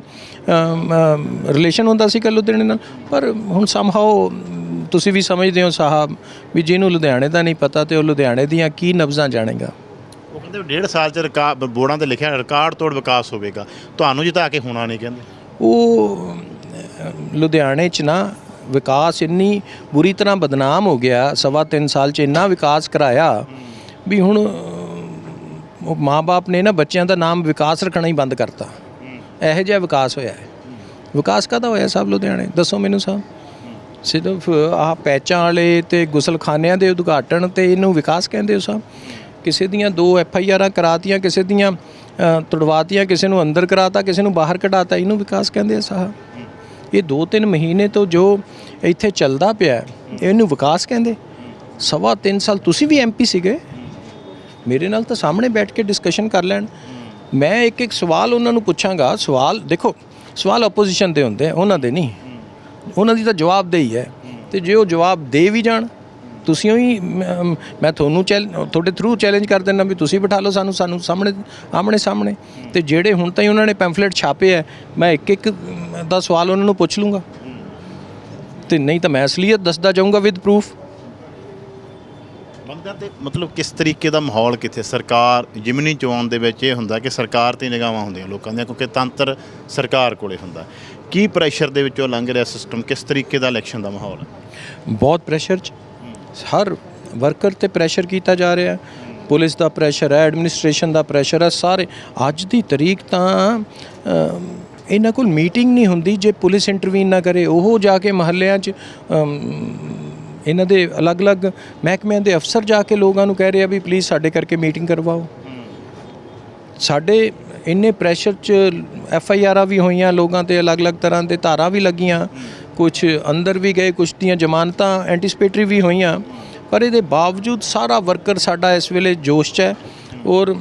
ਰਿਲੇਸ਼ਨ ਹੁੰਦਾ ਸੀ ਲੁਧਿਆਣੇ ਨਾਲ। ਪਰ ਹੁਣ ਸਮਹਾਓ ਤੁਸੀਂ ਵੀ ਸਮਝਦੇ ਹੋ ਸਾਹਿਬ ਵੀ ਜਿਹਨੂੰ ਲੁਧਿਆਣੇ ਦਾ ਨਹੀਂ ਪਤਾ ਤੇ ਉਹ ਲੁਧਿਆਣੇ ਦੀਆਂ ਕੀ ਨਬਜ਼ਾਂ ਜਾਣੇਗਾ। ਉਹ ਕਹਿੰਦੇ ਡੇਢ ਸਾਲ ਚ ਰਿਕਾਰਡ ਬੋਰਡਾਂ ਤੇ ਲਿਖਿਆ ਰਿਕਾਰਡ ਤੋੜ ਵਿਕਾਸ ਹੋਵੇਗਾ। ਤੁਹਾਨੂੰ ਜਿਤਾ ਕੇ ਹੋਣਾ ਨਹੀਂ ਕਹਿੰਦੇ। ਉਹ ਲੁਧਿਆਣੇ 'ਚ ਨਾ ਵਿਕਾਸ ਇੰਨੀ ਬੁਰੀ ਤਰ੍ਹਾਂ ਬਦਨਾਮ ਹੋ ਗਿਆ ਸਵਾ ਤਿੰਨ ਸਾਲ 'ਚ ਇੰਨਾ ਵਿਕਾਸ ਕਰਾਇਆ ਵੀ ਹੁਣ ਅ, ਉਹ ਮਾਪੇ ਨੇ ਨਾ ਬੱਚਿਆਂ ਦਾ ਨਾਮ ਵਿਕਾਸ ਰੱਖਣਾ ਹੀ ਬੰਦ ਕਰਤਾ। ਇਹੋ ਜਿਹਾ ਵਿਕਾਸ ਹੋਇਆ ਹੈ। ਵਿਕਾਸ ਕਾਹਦਾ ਹੋਇਆ ਸਾਹਿਬ ਲੁਧਿਆਣੇ? ਦੱਸੋ ਮੈਨੂੰ ਸਾਹਿਬ ਸਿਰਫ ਆਹ ਪੈਚਾਂ ਵਾਲੇ ਤੇ ਗੁਸਲਖਾਨਿਆਂ ਦੇ ਉਦਘਾਟਨ ਤੇ ਇਹਨੂੰ ਵਿਕਾਸ ਕਹਿੰਦੇ ਹੋ ਸਾਹਿਬ ਕਿਸੇ ਦੀਆਂ ਦੋ ਐਫ ਆਈ ਆਰਾਂ ਕਰਾਤੀਆਂ ਕਿਸੇ ਦੀਆਂ ਅ, ਕਿਸੇ ਨੂੰ ਅੰਦਰ ਕਰਾਤਾ ਕਿਸੇ ਨੂੰ ਬਾਹਰ ਕਢਾਤਾ ਇਹਨੂੰ ਵਿਕਾਸ ਕਹਿੰਦੇ ਆ ਸਾਹਿਬ ਇਹ 2-3 ਮਹੀਨੇ ਤੋਂ ਜੋ ਇੱਥੇ ਚੱਲਦਾ ਪਿਆ ਇਹਨੂੰ ਵਿਕਾਸ ਕਹਿੰਦੇ। ਸਵਾ 3 ਸਾਲ ਤੁਸੀਂ ਵੀ ਐਮਪੀ ਸੀਗੇ। ਮੇਰੇ ਨਾਲ ਤਾਂ ਸਾਹਮਣੇ ਬੈਠ ਕੇ ਡਿਸਕਸ਼ਨ ਕਰ ਲੈਣ। ਮੈਂ ਇੱਕ ਇੱਕ ਸਵਾਲ ਉਹਨਾਂ ਨੂੰ ਪੁੱਛਾਂਗਾ। ਸਵਾਲ, ਦੇਖੋ, ਸਵਾਲ ਆਪੋਜੀਸ਼ਨ ਦੇ ਹੁੰਦੇ ਉਹਨਾਂ ਦੇ ਨਹੀਂ। ਉਹਨਾਂ ਦੀ ਤਾਂ ਜਵਾਬ ਜਵਾਬਦੇਹੀ ਹੈ। ਤੇ ਜੇ ਉਹ ਜਵਾਬ ਦੇ ਵੀ ਜਾਣ ਤੁਸੀਂ ਹੀ ਮ- ਤੁਹਾਨੂੰ ਤੁਹਾਡੇ ਥਰੂ ਚੈਲੰਜ ਕਰ ਦਿੰਦਾ ਵੀ ਤੁਸੀਂ ਬਿਠਾ ਲਓ ਸਾਨੂੰ ਸਾਨੂੰ ਸਾਹਮਣੇ ਆਮਣੇ ਸਾਹਮਣੇ। ਤੇ ਜਿਹੜੇ ਹੁਣ ਤਾਈਂ ਉਹਨਾਂ ਨੇ ਪੈਂਫਲੇਟ ਛਾਪੇ ਆ ਮੈਂ ਇੱਕ ਇੱਕ ਦਾ ਸਵਾਲ ਉਹਨਾਂ ਨੂੰ ਪੁੱਛ ਲੂੰਗਾ। ਤੇ ਨਹੀਂ ਤਾਂ ਮੈਂ ਅਸਲੀਅਤ ਦੱਸਦਾ ਜਾਊਂਗਾ ਵਿਦ ਪ੍ਰੂਫ ਤੇ ਮਤਲਬ ਕਿਸ ਤਰੀਕੇ ਦਾ ਮਾਹੌਲ ਕਿੱਥੇ? ਸਰਕਾਰ ਜਿਮਨੀ ਚੋਣ ਦੇ ਵਿੱਚ ਇਹ ਹੁੰਦਾ ਕਿ ਸਰਕਾਰ ਤੇ ਨਿਗਾਹਾਂ ਹੁੰਦੀਆਂ ਲੋਕਾਂ ਦੀਆਂ ਕਿਉਂਕਿ ਤੰਤਰ ਸਰਕਾਰ ਕੋਲੇ ਹੁੰਦਾ। ਕੀ ਪ੍ਰੈਸ਼ਰ ਦੇ ਵਿੱਚੋਂ ਲੰਘ ਰਿਹਾ ਸਿਸਟਮ ਕਿਸ ਤਰੀਕੇ ਦਾ ਇਲੈਕਸ਼ਨ ਦਾ ਮਾਹੌਲ ਬਹੁਤ ਪ੍ਰੈਸ਼ਰ ਚ। ਹਰ ਵਰਕਰ ਤੇ ਪ੍ਰੈਸ਼ਰ ਕੀਤਾ ਜਾ ਰਿਹਾ ਹੈ। ਪੁਲਿਸ ਦਾ ਪ੍ਰੈਸ਼ਰ ਹੈ ਐਡਮਿਨਿਸਟ੍ਰੇਸ਼ਨ ਦਾ ਪ੍ਰੈਸ਼ਰ ਹੈ, ਸਾਰੇ। ਅੱਜ ਦੀ ਤਰੀਕ ਤਾਂ ਇਹਨਾਂ ਕੋਲ ਮੀਟਿੰਗ ਨਹੀਂ ਹੁੰਦੀ ਜੇ ਪੁਲਿਸ ਇੰਟਰਵੀਨ ਨਾ ਕਰੇ। ਉਹ ਜਾ ਕੇ ਮਹੱਲਿਆਂ 'ਚ ਇਹਨਾਂ ਦੇ ਅਲੱਗ-ਅਲੱਗ ਮਹਿਕਮਿਆਂ ਦੇ ਅਫਸਰ ਜਾ ਕੇ ਲੋਕਾਂ ਨੂੰ ਕਹਿ ਰਹੇ ਆ ਵੀ ਪਲੀਜ਼ ਸਾਡੇ ਕਰਕੇ ਮੀਟਿੰਗ ਕਰਵਾਓ। ਸਾਡੇ ਇੰਨੇ ਪ੍ਰੈਸ਼ਰ ਚ ਐਫ ਆਈ ਆਰਾਂ ਵੀ ਹੋਈਆਂ, ਲੋਕਾਂ ਤੇ ਅਲੱਗ-ਅਲੱਗ ਤਰ੍ਹਾਂ ਦੇ ਧਾਰਾ ਵੀ ਲੱਗੀਆਂ। ਕੁਝ ਅੰਦਰ ਵੀ ਗਏ ਕੁਝ ਦੀਆਂ ਜ਼ਮਾਨਤਾਂ ਐਂਟੀਸਪੇਟਰੀ ਵੀ ਹੋਈਆਂ ਪਰ ਇਹਦੇ ਬਾਵਜੂਦ ਸਾਰਾ ਵਰਕਰ ਸਾਡਾ ਇਸ ਵੇਲੇ ਜੋਸ਼ 'ਚ ਹੈ ਔਰ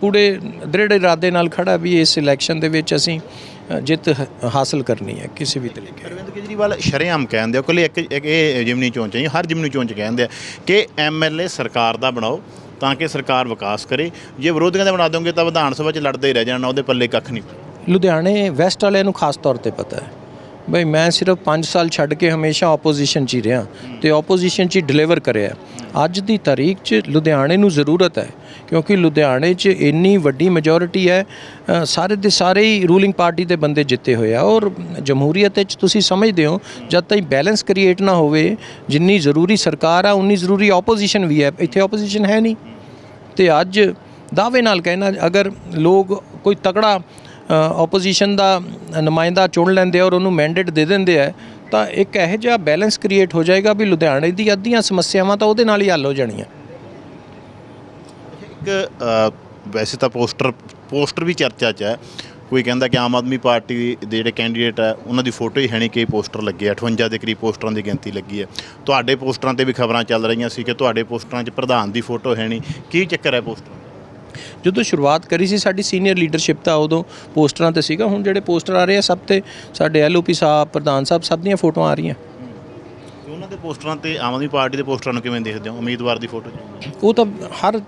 ਪੂਰੇ ਦ੍ਰਿੜ ਇਰਾਦੇ ਨਾਲ ਖੜਾ ਵੀ ਇਸ ਇਲੈਕਸ਼ਨ ਦੇ ਵਿੱਚ ਅਸੀਂ ਜਿੱਤ ਹਾਸਲ ਕਰਨੀ ਹੈ ਕਿਸੇ ਵੀ ਤਰੀਕੇ ਅਰਵਿੰਦ ਕੇਜਰੀਵਾਲ ਸ਼ਰੇਆਮ ਕਹਿੰਦੇ ਆ ਕੋਲੇ ਇੱਕ ਇੱਕ ਇਹ ਜਿਮਨੀ ਚ ਨਹੀਂ ਹਰ ਜਿਮਨੀ ਚੋਣ ਚ ਕਹਿੰਦੇ ਆ ਕਿ ਐਮਐਲਏ ਸਰਕਾਰ ਦਾ ਬਣਾਓ ਤਾਂ ਕਿ ਸਰਕਾਰ ਵਿਕਾਸ ਕਰੇ। ਜੇ ਵਿਰੋਧੀਆਂ ਦਾ ਬਣਾ ਦੋਗੇ ਤਾਂ ਵਿਧਾਨ ਸਭਾ ਚ ਲੜਦੇ ਹੀ ਰਹਿ ਜਾਣਾ ਉਹਦੇ ਪੱਲੇ ਕੱਖ ਨਹੀਂ। ਲੁਧਿਆਣੇ ਵੈਸਟ ਵਾਲਿਆਂ ਨੂੰ ਖਾਸ ਤੌਰ ਤੇ ਪਤਾ ਹੈ। ਬਈ ਮੈਂ ਸਿਰਫ 5 ਸਾਲ ਛੱਡ ਕੇ ਹਮੇਸ਼ਾ ਆਪੋਜੀਸ਼ਨ 'ਚ ਹੀ ਰਿਹਾ ਤੇ ਆਪੋਜੀਸ਼ਨ 'ਚ ਹੀ ਡਿਲੀਵਰ ਕਰਿਆ। ਅੱਜ ਦੀ ਤਾਰੀਖ 'ਚ ਲੁਧਿਆਣੇ ਨੂੰ ਜ਼ਰੂਰਤ ਹੈ, ਕਿਉਂਕਿ ਲੁਧਿਆਣੇ 'ਚ ਇੰਨੀ ਵੱਡੀ ਮੈਜੋਰਿਟੀ ਹੈ ਸਾਰੇ ਦੇ ਸਾਰੇ ਹੀ ਰੂਲਿੰਗ ਪਾਰਟੀ ਦੇ ਬੰਦੇ ਜਿੱਤੇ ਹੋਏ ਆ ਔਰ ਜਮਹੂਰੀਅਤ 'ਚ ਤੁਸੀਂ ਸਮਝਦੇ ਹੋ, ਜਦ ਤਾਈਂ ਬੈਲੈਂਸ ਕ੍ਰੀਏਟ ਨਾ ਹੋਵੇ, ਜਿੰਨੀ ਜ਼ਰੂਰੀ ਸਰਕਾਰ ਆ, ਉਨੀ ਜ਼ਰੂਰੀ ਆਪੋਜੀਸ਼ਨ ਵੀ ਹੈ, ਇੱਥੇ ਆਪੋਜੀਸ਼ਨ ਹੈ ਨਹੀਂ। ਤੇ ਅੱਜ ਦਾਅਵੇ ਨਾਲ ਕਹਿਣਾ, ਅਗਰ ਲੋਕ ਕੋਈ ਤਕੜਾ ਆਪੋਜੀਸ਼ਨ ਦਾ ਨੁਮਾਇੰਦਾ ਚੁਣ ਲੈਂਦੇ ਆ ਔਰ ਉਹਨੂੰ ਮੈਂਡੇਟ ਦੇ ਦਿੰਦੇ ਆ, ਤਾਂ ਇੱਕ ਇਹੋ ਜਿਹਾ ਬੈਲੈਂਸ ਕ੍ਰੀਏਟ ਹੋ ਜਾਏਗਾ ਵੀ ਲੁਧਿਆਣੇ ਦੀ ਅੱਧੀਆਂ ਸਮੱਸਿਆਵਾਂ ਤਾਂ ਉਹਦੇ ਨਾਲ ਹੀ ਹੱਲ ਹੋ ਜਾਣੀਆਂ। ਇੱਕ ਵੈਸੇ ਤਾਂ ਪੋਸਟਰ ਪੋਸਟਰ ਵੀ ਚਰਚਾ 'ਚ ਹੈ। ਕੋਈ ਕਹਿੰਦਾ ਕਿ ਆਮ ਆਦਮੀ ਪਾਰਟੀ ਦੇ ਜਿਹੜੇ ਕੈਂਡੀਡੇਟ ਹੈ ਉਹਨਾਂ ਦੀ ਫੋਟੋ ਹੀ ਹੈ ਨਹੀਂ ਕਿ ਪੋਸਟਰ ਲੱਗੇ ਆ 58 ਦੇ ਕਰੀਬ ਪੋਸਟਰਾਂ ਦੀ ਗਿਣਤੀ ਲੱਗੀ ਹੈ। ਤੁਹਾਡੇ ਪੋਸਟਰਾਂ ਤੇ ਵੀ ਖਬਰਾਂ ਚੱਲ ਰਹੀਆਂ ਸੀ ਕਿ ਤੁਹਾਡੇ ਪੋਸਟਰਾਂ 'ਚ ਪ੍ਰਧਾਨ ਦੀ ਫੋਟੋ ਹੈ ਨਹੀਂ। ਕੀ ਚੱਕਰ ਹੈ ਪੋਸਟਰ? ਜਦੋਂ ਸ਼ੁਰੂਆਤ ਕਰੀ ਸੀ ਸਾਡੀ ਸੀਨੀਅਰ ਲੀਡਰਸ਼ਿਪ ਤਾਂ ਉਦੋਂ ਪੋਸਟਰਾਂ ਤੇ ਸੀਗਾ ਹੁਣ ਜਿਹੜੇ ਪੋਸਟਰ ਆ ਰਹੇ ਆ ਸਭ ਤੇ ਸਾਡੇ ਐਲਓਪੀ ਸਾਹਿਬ ਪ੍ਰਧਾਨ ਸਾਹਿਬ ਸਭ ਦੀਆਂ ਫੋਟੋਆਂ ਆ ਰਹੀਆਂ। ਉਹਨਾਂ ਦੇ ਪੋਸਟਰਾਂ ਤੇ ਆਮ ਆਦਮੀ ਪਾਰਟੀ ਦੇ ਪੋਸਟਰਾਂ ਨੂੰ ਕਿਵੇਂ ਦੇਖਦੇ ਹੋ? ਉਮੀਦਵਾਰ ਦੀ ਫੋਟੋ ਉਹ ਤਾਂ ਹਰ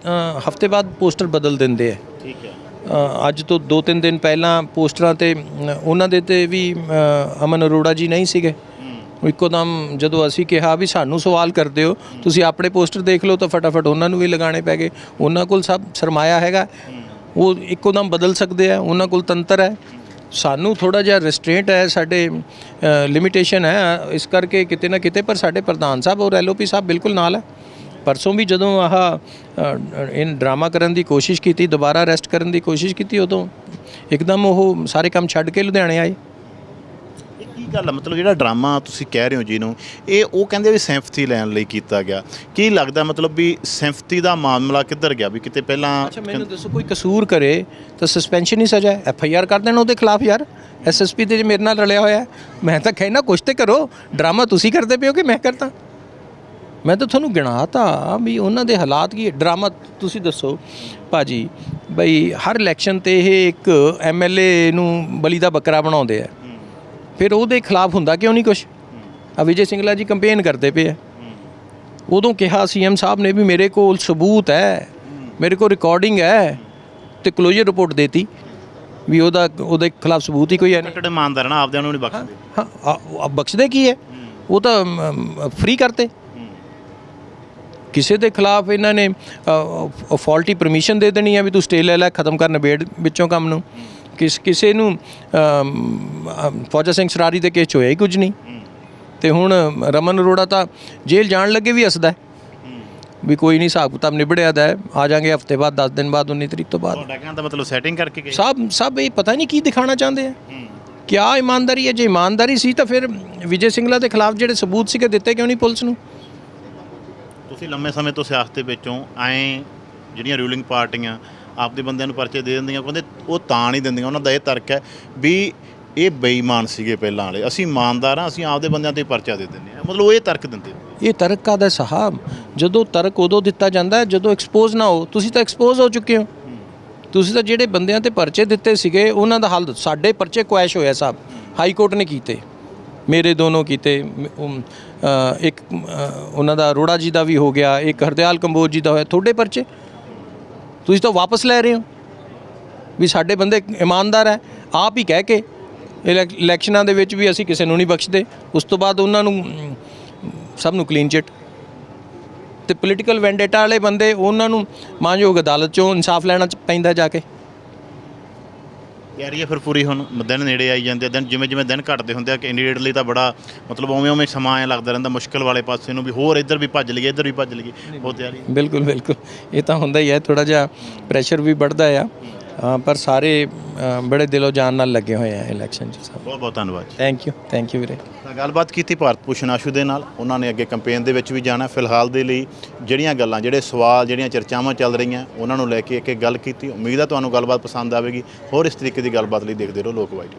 ਹਫ਼ਤੇ ਬਾਅਦ ਪੋਸਟਰ ਬਦਲ ਦਿੰਦੇ ਆ। ਠੀਕ ਹੈ। ਅੱਜ ਤੋਂ 2-3 ਦਿਨ ਪਹਿਲਾਂ ਪੋਸਟਰਾਂ ਤੇ ਉਹਨਾਂ ਦੇ ਤੇ ਵੀ ਅਮਨ ਅਰੋੜਾ ਜੀ ਨਹੀਂ ਸੀਗੇ। ਇੱਕੋ ਦਮ ਜਦੋਂ ਅਸੀਂ ਕਿਹਾ ਵੀ ਸਾਨੂੰ ਸਵਾਲ ਕਰਦੇ ਹੋ, ਤੁਸੀਂ ਆਪਣੇ ਪੋਸਟਰ ਦੇਖ ਲਓ ਤਾਂ ਫਟਾਫਟ ਉਹਨਾਂ ਨੂੰ ਵੀ ਲਗਾਉਣੇ ਪੈ ਗਏ। ਉਹਨਾਂ ਕੋਲ ਸਭ ਸਰਮਾਇਆ ਹੈਗਾ। ਉਹ ਇੱਕੋ ਦਮ ਬਦਲ ਸਕਦੇ ਆ, ਉਹਨਾਂ ਕੋਲ ਤੰਤਰ ਹੈ। ਸਾਨੂੰ ਥੋੜਾ ਜਿਹਾ ਰੈਸਟ੍ਰੇਂਟ ਹੈ ਸਾਡੇ ਲਿਮਿਟੇਸ਼ਨ ਹੈ। ਇਸ ਕਰਕੇ ਕਿਤੇ ਨਾ ਕਿਤੇ ਪਰ ਸਾਡੇ ਪ੍ਰਧਾਨ ਸਾਹਿਬ ਔਰ ਐਲਓਪੀ ਸਾਹਿਬ ਬਿਲਕੁਲ ਨਾਲ ਹੈ। ਪਰਸੋਂ ਵੀ ਜਦੋਂ ਆਹ ਇਨ ਡਰਾਮਾ ਕਰਨ ਦੀ ਕੋਸ਼ਿਸ਼ ਕੀਤੀ, ਦੁਬਾਰਾ ਰੈਸਟ ਕਰਨ ਦੀ ਕੋਸ਼ਿਸ਼ ਕੀਤੀ, ਉਦੋਂ ਇੱਕਦਮ ਉਹ ਸਾਰੇ ਕੰਮ ਛੱਡ ਕੇ ਲੁਧਿਆਣੇ ਆਏ। ਗੱਲ ਆ? ਮਤਲਬ ਜਿਹੜਾ ਡਰਾਮਾ ਤੁਸੀਂ ਕਹਿ ਰਹੇ ਹੋ ਜੀ ਨੂੰ, ਇਹ ਉਹ ਕਹਿੰਦੇ ਵੀ ਸਿੰਪਥੀ ਲੈਣ ਲਈ ਕੀਤਾ ਗਿਆ। ਕੀ ਲੱਗਦਾ ਮਤਲਬ ਵੀ ਸਿੰਪਥੀ ਦਾ ਮਾਮਲਾ ਕਿੱਧਰ ਗਿਆ? ਵੀ ਕਿਤੇ ਪਹਿਲਾਂ ਅੱਛਾ, ਮੈਨੂੰ ਦੱਸੋ, ਕੋਈ ਕਸੂਰ ਕਰੇ ਤਾਂ ਸਸਪੈਂਸ਼ਨ ਹੀ ਸਜ਼ਾ ਹੈ? ਐਫ ਆਈ ਆਰ ਕਰ ਦੇਣ ਉਹਦੇ ਖਿਲਾਫ ਯਾਰ। ਐਸ ਐਸ ਪੀ ਦੇ ਜੇ ਮੇਰੇ ਨਾਲ ਰਲਿਆ ਹੋਇਆ ਹੈ। ਮੈਂ ਤਾਂ ਕਹਿਣਾ ਕੁਛ ਤੇ ਕਰੋ। ਡਰਾਮਾ ਤੁਸੀਂ ਕਰਦੇ ਪਿਓ ਕਿ ਮੈਂ ਕਰਦਾ ਮੈਂ ਤਾਂ ਤੁਹਾਨੂੰ ਗਿਣਾਤਾ ਵੀ ਉਹਨਾਂ ਦੇ ਹਾਲਾਤ ਕੀ ਡਰਾਮਾ ਤੁਸੀਂ ਦੱਸੋ ਭਾਜੀ, ਬਈ ਹਰ ਇਲੈਕਸ਼ਨ ਤੇ ਇਹ ਇੱਕ ਐਮਐਲਏ ਨੂੰ ਬਲੀ ਦਾ ਬੱਕਰਾ ਬਣਾਉਂਦੇ ਆ। ਫਿਰ ਉਹਦੇ ਖਿਲਾਫ ਹੁੰਦਾ ਕਿਉਂ ਨਹੀਂ ਕੁਛ? ਆ ਵਿਜੇ ਸਿੰਗਲਾ ਜੀ ਕੰਪੇਨ ਕਰਦੇ ਪਏ ਆ। ਉਦੋਂ ਕਿਹਾ ਸੀਐਮ ਸਾਹਿਬ ਨੇ ਵੀ ਮੇਰੇ ਕੋਲ ਸਬੂਤ ਹੈ ਮੇਰੇ ਕੋਲ ਰਿਕਾਰਡਿੰਗ ਹੈ ਤੇ ਕਲੋਜ਼ਰ ਰਿਪੋਰਟ ਦੇਤੀ ਵੀ ਉਹਦਾ ਉਹਦੇ ਖਿਲਾਫ ਸਬੂਤ ਹੀ ਕੋਈ ਹੈ ਨਹੀਂ। ਕੱਟੜ ਇਮਾਨਦਾਰ ਨਾ ਆਪਦਿਆਂ ਨੂੰ ਨਹੀਂ ਬਖਸ਼ਦੇ। ਹਾਂ ਬਖਸ਼ਦੇ ਕੀ ਹੈ? ਉਹ ਤਾਂ ਫ੍ਰੀ ਕਰਤੇ। ਕਿਸੇ ਦੇ ਖਿਲਾਫ ਇਹਨਾਂ ਨੇ ਫਾਲਟੀ ਪਰਮਿਸ਼ਨ ਦੇ ਦੇਣੀ ਹੈ ਵੀ ਤੂੰ ਸਟੇ ਲੈ ਲੈ ਖਤਮ ਕਰ ਨਿਬੇੜ ਵਿੱਚੋਂ ਕੰਮ ਨੂੰ। ਕਿਸ ਕਿਸੇ ਨੂੰ ਅਮ, ਫੌਜਾ ਸਿੰਘ ਸਰਾਰੀ ਦੇ ਕੇਸ 'ਚ ਹੋਇਆ ਹੀ ਕੁਝ ਨਹੀਂ। ਤੇ ਹੁਣ ਰਮਨ ਅਰੋੜਾ ਤਾਂ ਜੇਲ੍ਹ ਜਾਣ ਲੱਗੇ ਵੀ ਹੱਸਦਾ ਹੈ। ਵੀ ਕੋਈ ਨਹੀਂ ਹਿਸਾਬ ਕਿਤਾਬ ਨਿਬੜਿਆ ਦਾ ਹੈ। ਆ ਜਾਾਂਗੇ ਹਫ਼ਤੇ ਬਾਅਦ 10 ਦਿਨ ਬਾਅਦ 19 ਤਰੀਕ ਤੋਂ ਬਾਅਦ। ਤੁਹਾਡਾ ਕਹਿਣ ਦਾ ਮਤਲਬ ਸੈਟਿੰਗ ਕਰਕੇ ਗਏ। ਸਭ ਸਭ ਇਹ ਪਤਾ ਨਹੀਂ ਕੀ ਦਿਖਾਣਾ ਚਾਹੁੰਦੇ ਆ। ਕਿਆ ਇਮਾਨਦਾਰੀ ਹੈ ਜੇ ਇਮਾਨਦਾਰੀ ਸੀ ਤਾਂ ਫਿਰ ਵਿਜੇ ਸਿੰਗਲਾ ਦੇ ਖਿਲਾਫ ਜਿਹੜੇ ਸਬੂਤ ਸੀਗੇ ਦਿੱਤੇ ਕਿਉਂ ਨਹੀਂ ਪੁਲਿਸ ਨੂੰ? ਤੁਸੀਂ ਲੰਮੇ ਸਮੇਂ ਤੋਂ ਸਿਆਸਤ ਦੇ ਵਿੱਚੋਂ ਐਂ ਜਿਹੜੀਆਂ ਰੂਲਿੰਗ ਪਾਰਟੀਆਂ ਆਪਦੇ ਬੰਦਿਆਂ ਨੂੰ ਪਰਚੇ ਦੇ ਦਿੰਦੀਆਂ ਕਹਿੰਦੇ ਉਹ ਤਾਂ ਨਹੀਂ ਦਿੰਦੀਆਂ, ਉਹਨਾਂ ਦਾ ਇਹ ਤਰਕ ਹੈ ਵੀ ਇਹ ਬੇਈਮਾਨ ਸੀਗੇ ਪਹਿਲਾਂ ਵਾਲੇ। ਅਸੀਂ ਇਮਾਨਦਾਰ ਹਾਂ, ਅਸੀਂ ਆਪਦੇ ਬੰਦਿਆਂ ਤੇ ਪਰਚਾ ਦੇ ਦਿੰਦੇ ਹਾਂ। ਮਤਲਬ ਉਹ ਇਹ ਤਰਕ ਦਿੰਦੇ ਇਹ ਤਰਕ ਕਾਦਾ ਸਾਹਿਬ। ਜਦੋਂ ਤਰਕ ਉਦੋਂ ਦਿੱਤਾ ਜਾਂਦਾ ਜਦੋਂ ਐਕਸਪੋਜ਼ ਨਾ ਹੋ। ਤੁਸੀਂ ਤਾਂ ਐਕਸਪੋਜ਼ ਹੋ ਚੁੱਕੇ ਹੋ। ਤੁਸੀਂ ਤਾਂ ਜਿਹੜੇ ਬੰਦਿਆਂ ਤੇ ਪਰਚੇ ਦਿੱਤੇ ਸੀਗੇ, ਉਹਨਾਂ ਦਾ ਹੱਲ ਸਾਡੇ ਪਰਚੇ ਕੁਐਸ਼ ਹੋਇਆ ਸਾਹਿਬ। ਹਾਈ ਕੋਰਟ ਨੇ ਕੀਤੇ। ਮੇਰੇ ਦੋਨੋਂ ਕੀਤੇ। ਇੱਕ ਉਹਨਾਂ ਦਾ ਅਰੋੜਾ ਜੀ ਦਾ ਵੀ ਹੋ ਗਿਆ, ਇੱਕ ਹਰਦਿਆਲ ਕੰਬੋਜ ਜੀ ਦਾ ਹੋਇਆ। ਤੁਹਾਡੇ ਪਰਚੇ? ਤੁਸੀਂ ਤਾਂ ਵਾਪਸ ਲੈ ਰਹੇ ਹੋ ਵੀ ਸਾਡੇ ਬੰਦੇ ਇਮਾਨਦਾਰ ਹੈ, ਆਪ ਹੀ ਕਹਿ ਕੇ ਇਲੈਕ- ਇਲੈਕਸ਼ਨਾਂ ਦੇ ਵਿੱਚ ਵੀ ਅਸੀਂ ਕਿਸੇ ਨੂੰ ਨਹੀਂ ਬਖਸ਼ਦੇ, ਉਸ ਤੋਂ ਬਾਅਦ ਉਹਨਾਂ ਨੂੰ ਸਭ ਨੂੰ ਕਲੀਨ ਚਿੱਟ ਤੇ ਪੋਲੀਟੀਕਲ ਵੈਂਡੇਟਾ ਵਾਲੇ ਬੰਦੇ, ਉਹਨਾਂ ਨੂੰ ਮਾਨਯੋਗ ਅਦਾਲਤ ਚੋਂ ਇਨਸਾਫ ਲੈਣਾ ਪੈਂਦਾ ਜਾ ਕੇ। ਤਿਆਰੀ ਹੈ ਫਿਰ ਪੂਰੀ ਹੁਣ ਦਿਨ ਨੇੜੇ ਆਈ ਜਾਂਦੇ ਆ, ਦਿਨ ਜਿਵੇਂ ਜਿਵੇਂ ਦਿਨ ਘਟਦੇ ਹੁੰਦੇ ਆ ਕੈਂਡੀਡੇਟ ਲਈ ਤਾਂ ਬੜਾ ਮਤਲਬ ਉਵੇਂ ਉਵੇਂ ਸਮਾਂ ਐ ਲੱਗਦਾ ਰਹਿੰਦਾ, ਮੁਸ਼ਕਲ ਵਾਲੇ ਪਾਸੇ ਨੂੰ ਵੀ, ਹੋਰ ਇੱਧਰ ਵੀ ਭੱਜ ਲਈਏ, ਇੱਧਰ ਵੀ ਭੱਜ ਲਈਏ, ਬਹੁਤ ਤਿਆਰੀ। ਬਿਲਕੁਲ ਬਿਲਕੁਲ। ਇਹ ਤਾਂ ਹੁੰਦਾ ਹੀ ਹੈ ਥੋੜਾ ਜਿਹਾ ਪ੍ਰੈਸ਼ਰ ਵੀ ਵੱਧਦਾ ਆ। ਪਰ ਸਾਰੇ ਬੜੇ ਦਿਲੋਂ ਜਾਨ ਨਾਲ ਲੱਗੇ ਹੋਏ ਆ ਇਲੈਕਸ਼ਨ 'ਚ ਸਭ। ਬਹੁਤ ਬਹੁਤ ਧੰਨਵਾਦ ਜੀ। ਥੈਂਕ ਯੂ ਥੈਂਕ ਯੂ ਵੀਰੇ। ਤਾਂ ਗੱਲਬਾਤ ਕੀਤੀ ਭਾਰਤ ਭੂਸ਼ਣ ਆਸ਼ੂ ਦੇ ਨਾਲ। ਉਹਨਾਂ ਨੇ ਅੱਗੇ ਕੈਂਪੇਨ ਦੇ ਵਿੱਚ ਵੀ ਜਾਣਾ। ਫਿਲਹਾਲ ਦੇ ਲਈ ਜਿਹੜੀਆਂ ਗੱਲਾਂ ਜਿਹੜੇ ਸਵਾਲ ਜਿਹੜੀਆਂ ਚਰਚਾਵਾਂ ਚੱਲ ਰਹੀਆਂ ਉਹਨਾਂ ਨੂੰ ਲੈ ਕੇ ਇੱਕ ਇੱਕ ਗੱਲ ਕੀਤੀ। ਉਮੀਦ ਹੈ ਤੁਹਾਨੂੰ ਗੱਲਬਾਤ ਪਸੰਦ ਆਵੇਗੀ। ਹੋਰ ਇਸ ਤਰੀਕੇ ਦੀ ਗੱਲਬਾਤ ਲਈ ਦੇਖਦੇ ਰਹੋ ਲੋਕ ਵਾਈਟ